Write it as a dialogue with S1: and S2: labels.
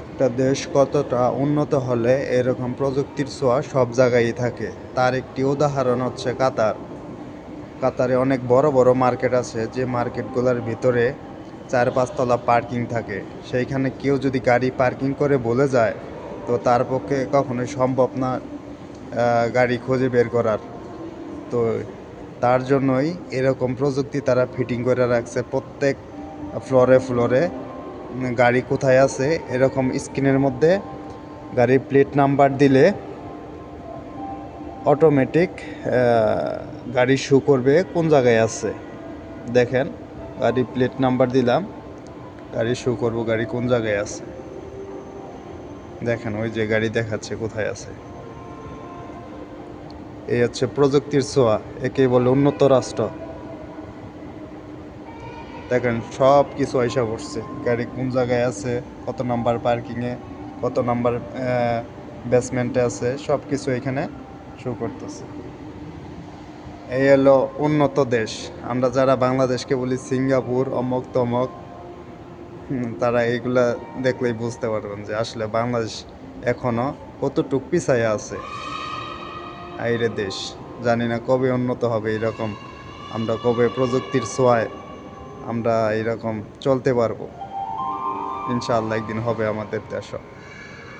S1: একটা দেশ কতটা উন্নত হলে এরকম প্রযুক্তির ছোঁয়া সব জায়গায় থাকে। তার একটি উদাহরণ হচ্ছে কাতার। কাতারে অনেক বড় বড় মার্কেট আছে, যে মার্কেটগুলোর ভিতরে চার পাঁচতলা পার্কিং থাকে। সেইখানে কেউ যদি গাড়ি পার্কিং করে বলে যায়, তো তার পক্ষে কখনোই সম্ভব না গাড়ি খুঁজে বের করার। তো তার জন্যই এরকম প্রযুক্তি তারা ফিটিং করে রাখছে প্রত্যেক ফ্লোরে ফ্লোরে গাড়ি কোথায় আছে, এরকম স্ক্রিনের মধ্যে গাড়ির প্লেট নাম্বার দিলে অটোমেটিক গাড়ি শো করবে কোন জায়গায় আছে। দেখেন, গাড়ি প্লেট নাম্বার দিলাম, গাড়ি শো করব গাড়ি কোন জায়গায় আছে। দেখেন, ওই যে গাড়ি দেখাচ্ছে কোথায় আছে। এই হচ্ছে প্রযুক্তির ছোঁয়া একে বলে উন্নত রাষ্ট্র। দেখেন, সব কিছু আইসা পড়ছে। গাড়ি কোন জায়গায় আছে, কত নাম্বার পার্কিংয়ে, কত নাম্বার বেসমেন্টে আছে, সব কিছু এখানে শো করতেছে। এই হলো উন্নত দেশ। আমরা যারা বাংলাদেশকে বলি সিঙ্গাপুর, অমক তমক তারা এইগুলা দেখলেই বুঝতে পারবেন যে আসলে বাংলাদেশ এখনও কতটুক পিছায় আছে। আইরে দেশ। জানি না কবে উন্নত হবে এরকম। আমরা কবে প্রযুক্তির ছোঁয়ায় আমরা এরকম চলতে পারব। ইনশাআল্লাহ একদিন হবে আমাদের দেশও।